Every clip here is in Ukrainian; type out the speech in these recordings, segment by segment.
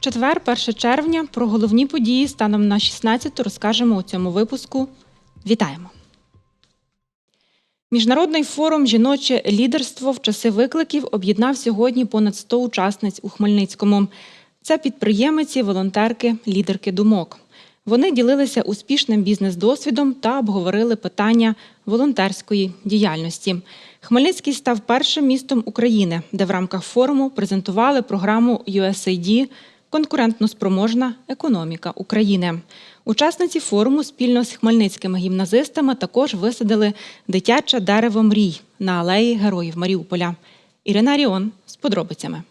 Четвер, 1 червня. Про головні події станом на 16 розкажемо у цьому випуску. Вітаємо! Міжнародний форум Жіноче лідерство в часи викликів об'єднав сьогодні понад 100 учасниць у Хмельницькому. Це підприємиці, волонтерки, лідерки думок. Вони ділилися успішним бізнес-досвідом та обговорили питання волонтерської діяльності. Хмельницький став першим містом України, де в рамках форуму презентували програму USAID Конкурентно спроможна економіка України. Учасниці форуму спільно з хмельницькими гімназистами також висадили дитяче дерево мрій на алеї Героїв Маріуполя. Ірина Ріон з подробицями.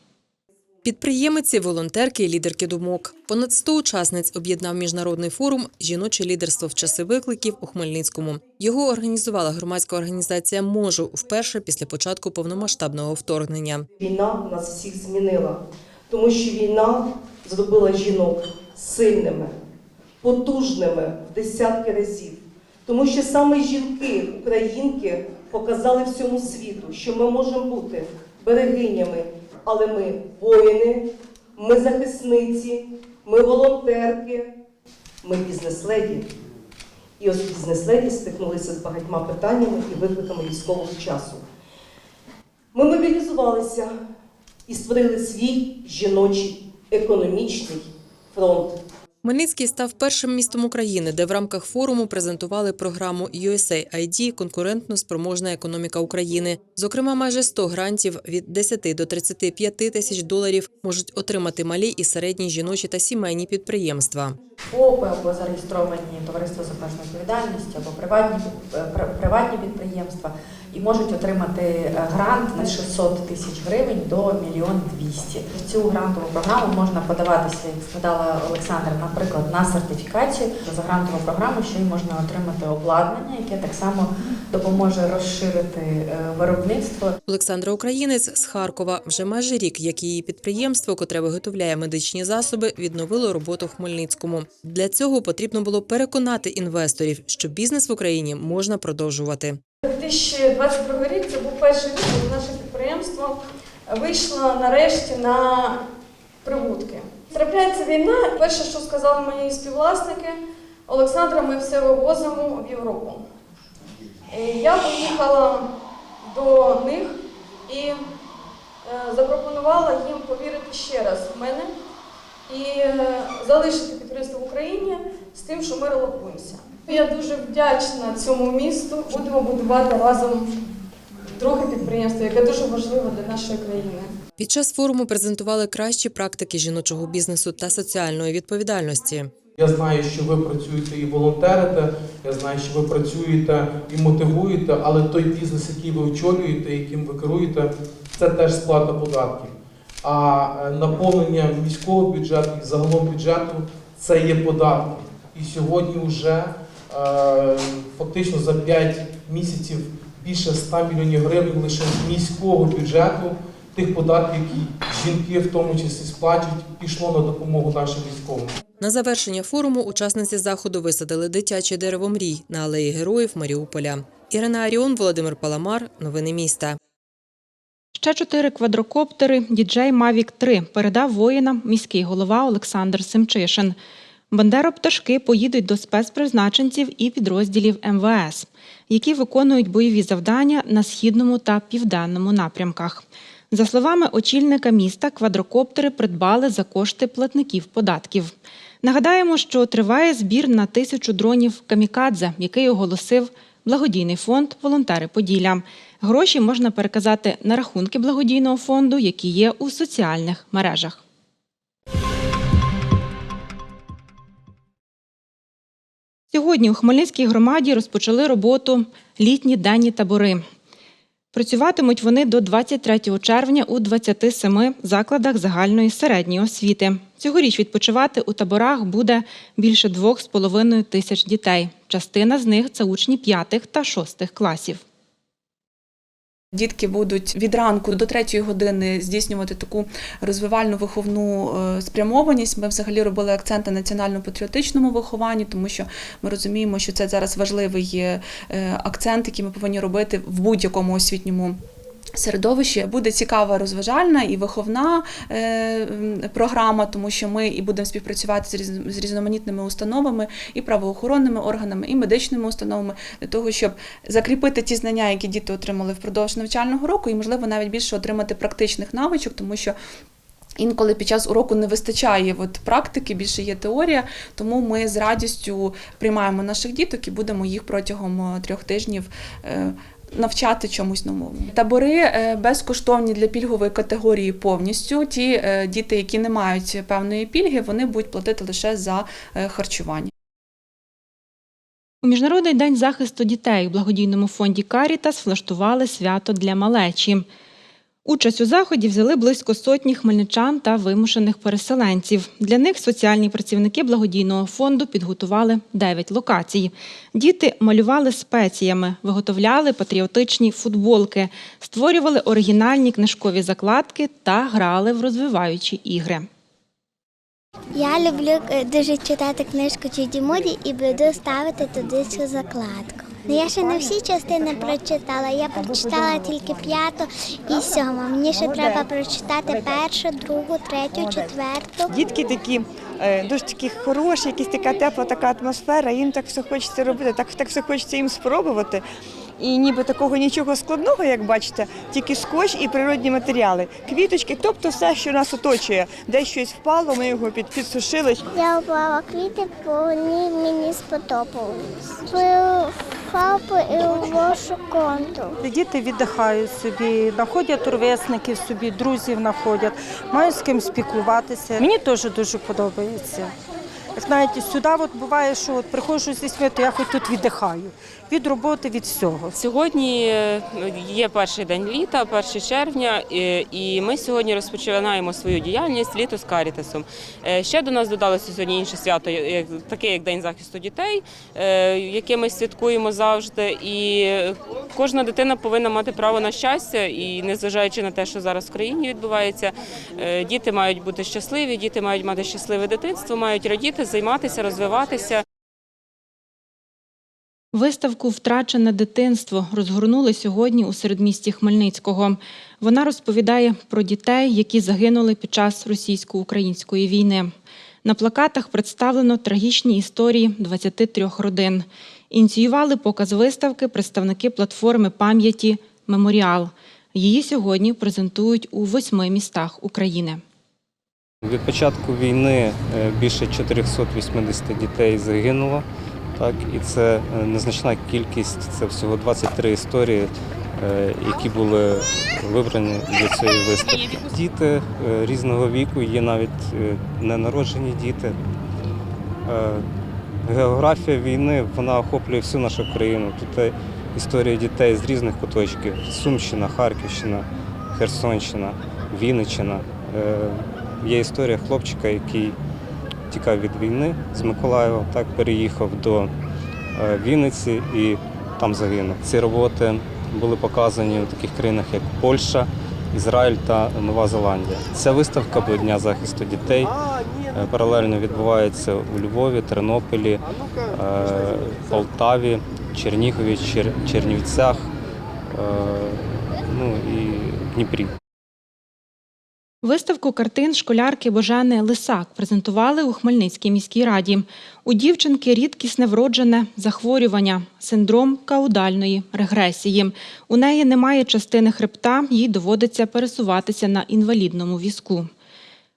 Підприємиці, волонтерки і лідерки думок. Понад 100 учасниць об'єднав міжнародний форум Жіноче лідерство в часи викликів у Хмельницькому. Його організувала громадська організація Можу вперше після початку повномасштабного вторгнення. Війна нас всіх змінила, тому що війна зробила жінок сильними, потужними в десятки разів. Тому що саме жінки, українки, показали всьому світу, що ми можемо бути берегинями, але ми воїни, ми захисниці, ми волонтерки, ми бізнес-леді. І ось бізнес-леді стикнулися з багатьма питаннями і викликами військового часу. Ми мобілізувалися і створили свій жіночий економічний фронт. Хмельницький став першим містом України, де в рамках форуму презентували програму USAID Конкурентно спроможна економіка України. Зокрема, майже 100 грантів від 10 до 35 тисяч доларів можуть отримати малі і середні жіночі та сімейні підприємства. ФОПи або зареєстровані товариства з обмеженою відповідальністю або приватні, е, приватні підприємства і можуть отримати е, грант на 600 тисяч гривень до мільйон 200. В цю грантову програму можна подаватися, як сказала Олександра, наприклад, на сертифікацію. За грантову програму ще й можна отримати обладнання, яке так само допоможе розширити е, виробництво Олександра Українець з Харкова вже майже рік, як її підприємство, котре виготовляє медичні засоби, відновило роботу в Хмельницькому. Для цього потрібно було переконати інвесторів, що бізнес в Україні можна продовжувати. 2022 рік це був перший рік, коли наше підприємство вийшло нарешті на війна. Перше, що сказали мої співвласники, Олександра, ми все вивозимо в Європу. І Я поїхала до них і е, запропонувала їм повірити ще раз в мене і е, залишити підприємство в Україні з тим, що ми релокуємося. Я дуже вдячна цьому місту. Будемо будувати разом друге підприємство, яке дуже важливе для нашої країни. Під час форуму презентували кращі практики жіночого бізнесу та соціальної відповідальності. Я знаю, що ви працюєте і волонтерите, я знаю, що ви працюєте і мотивуєте, але той бізнес, який ви очолюєте, яким ви керуєте, це теж сплата податків. А е, наповнення міського бюджету і загалом бюджету це є податки. І сьогодні вже е, фактично за 5 місяців більше 100 мільйонів гривень лише з міського бюджету тих податків, які жінки в тому числі сплачують, пішло на допомогу нашим військовим. На завершення форуму учасниці заходу висадили дитяче дерево мрій на алеї Героїв Маріуполя. Ірина Аріон, Володимир Паламар. Новини міста. Ще чотири квадрокоптери діджей Mavic 3 передав воїнам міський голова Олександр Семчишин. Бандеропташки поїдуть до спецпризначенців і підрозділів МВС, які виконують бойові завдання на східному та південному напрямках. За словами очільника міста, квадрокоптери придбали за кошти платників податків. Нагадаємо, що триває збір на тисячу дронів Камікадзе, який оголосив благодійний фонд Волонтери Поділля. Гроші можна переказати на рахунки благодійного фонду, які є у соціальних мережах. Сьогодні у Хмельницькій громаді розпочали роботу літні денні табори. Працюватимуть вони до 23 червня у 27 закладах загальної середньої освіти. Цьогоріч відпочивати у таборах буде більше 2,5 тисяч дітей. Частина з них це учні 5 та 6 класів. Дітки будуть від ранку до третьої години здійснювати таку розвивальну виховну е, спрямованість. Ми взагалі робили акцент на національно-патріотичному вихованні, тому що ми розуміємо, що це зараз важливий е, акцент, який ми повинні робити в будь-якому освітньому. Середовище буде цікава розважальна і виховна е, програма, тому що ми і будемо співпрацювати з різноманітними установами, і правоохоронними органами, і медичними установами для того, щоб закріпити ті знання, які діти отримали впродовж навчального року, і можливо навіть більше отримати практичних навичок, тому що. Інколи під час уроку не вистачає от практики, більше є теорія, тому ми з радістю приймаємо наших діток і будемо їх протягом е, трьох тижнів е, навчати чомусь новому. Табори е, безкоштовні для пільгової категорії повністю. Ті е, діти, які не мають певної пільги, вони будуть платити лише за е, харчування. У Міжнародний день захисту дітей у благодійному фонді Карітас влаштували свято для малечі. Участь у заході взяли близько сотні хмельничан та вимушених переселенців. Для них соціальні працівники благодійного фонду підготували 9 локацій. Діти малювали спеціями, виготовляли патріотичні футболки, створювали оригінальні книжкові закладки та грали в розвиваючі ігри. Я люблю е, дуже читати книжку Чуді Муді і буду ставити туди цю закладку. Ну, я ще не всі частини прочитала. Я прочитала тільки п'яту і сьому. Мені ще треба прочитати першу, другу, третю, четверту. Дітки такі е, дуже такі хороші, якась така тепла, така атмосфера. Їм так все хочеться робити, так, так все хочеться їм спробувати. І ніби такого нічого складного, як бачите, тільки скотч і природні матеріали, квіточки, тобто все, що нас оточує. Десь щось впало, ми його під, підсушили. Я обрала квіти, бо вони мені сподобались. Свою і і вашу контур. Діти віддихають собі, знаходять ровесників собі, друзів знаходять, мають з ким спілкуватися. Мені теж дуже подобається. Знаєте, сюди от буває, що от приходжу зі світу, я хоч тут віддихаю. Від роботи, від всього. Сьогодні е, є перший день літа, 1 червня, і- ми сьогодні розпочинаємо свою діяльність літо з Карітасом. Е, Ще до нас додалося сьогодні інше свято, таке як День захисту дітей, е, яке ми святкуємо завжди. І кожна дитина повинна мати право на щастя, і незважаючи на те, що зараз в країні відбувається, діти мають бути щасливі, діти мають мати щасливе дитинство, мають радіти, займатися, розвиватися. Виставку Втрачене дитинство розгорнули сьогодні у середмісті Хмельницького. Вона розповідає про дітей, які загинули під час російсько-української війни. На плакатах представлено трагічні історії 23 родин. Ініціювали показ виставки представники платформи пам'яті Меморіал. Її сьогодні презентують у восьми містах України. Від початку війни е, більше 480 дітей загинуло. Так, і це е, незначна кількість, це всього 23 історії, е, які були вибрані для цієї виставки. Діти різного віку, є навіть ненароджені діти. Географія війни вона охоплює всю нашу країну. Тут історія дітей з різних куточків: Сумщина, Харківщина, Херсонщина, Вінниччина. Є історія хлопчика, який тікав від війни з Миколаєва, так переїхав до е, Вінниці і там загинув. Ці роботи були показані у таких країнах, як Польща, Ізраїль та Нова Зеландія. Ця виставка до Дня захисту дітей е, паралельно відбувається у Львові, Тернополі, е, Полтаві, Чернігові, Чернівцях, ну і Дніпрі. Виставку картин школярки Божени Лисак презентували у Хмельницькій міській раді. У дівчинки рідкісне вроджене захворювання синдром каудальної регресії. У неї немає частини хребта, їй доводиться пересуватися на інвалідному візку.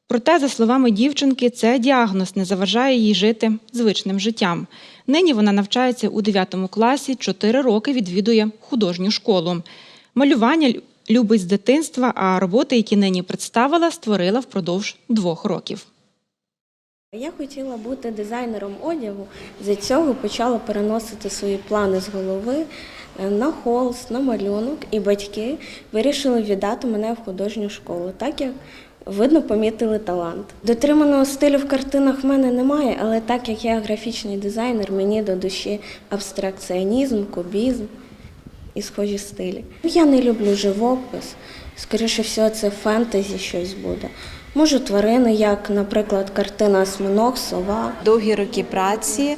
Проте, за словами дівчинки, це діагноз не заважає їй жити звичним життям. Нині вона навчається у 9 класі, 4 роки відвідує художню школу. Малювання лю- любить з дитинства, а роботи, які нині представила, створила впродовж двох років. Я хотіла бути дизайнером одягу. За цього почала переносити свої плани з голови е, на холст, на малюнок, і батьки вирішили віддати мене в художню школу, так як видно помітили талант. Дотриманого стилю в картинах в мене немає, але так як я графічний дизайнер, мені до душі абстракціонізм, кубізм. І схожі стилі. Я не люблю живопис. Скоріше всього, це фентезі щось буде. Можу тварини, як, наприклад, картина Осьминог, сова. Довгі роки праці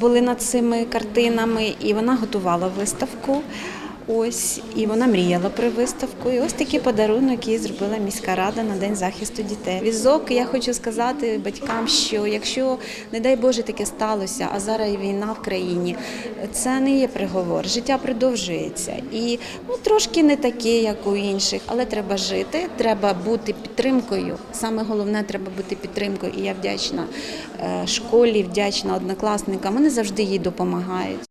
були над цими картинами, і вона готувала виставку. Ось і вона мріяла про виставку. І ось такий подарунок їй зробила міська рада на день захисту дітей. Візок, я хочу сказати батькам, що якщо, не дай Боже, таке сталося, а зараз війна в країні, це не є приговор. Життя продовжується і ну трошки не таке, як у інших, але треба жити, треба бути підтримкою. Саме головне треба бути підтримкою. І я вдячна е, школі, вдячна однокласникам. Вони завжди їй допомагають.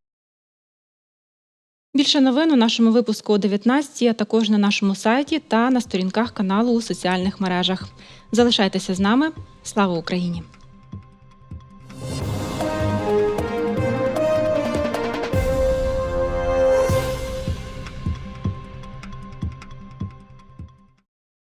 Більше новин у нашому випуску о 19, а також на нашому сайті та на сторінках каналу у соціальних мережах. Залишайтеся з нами. Слава Україні!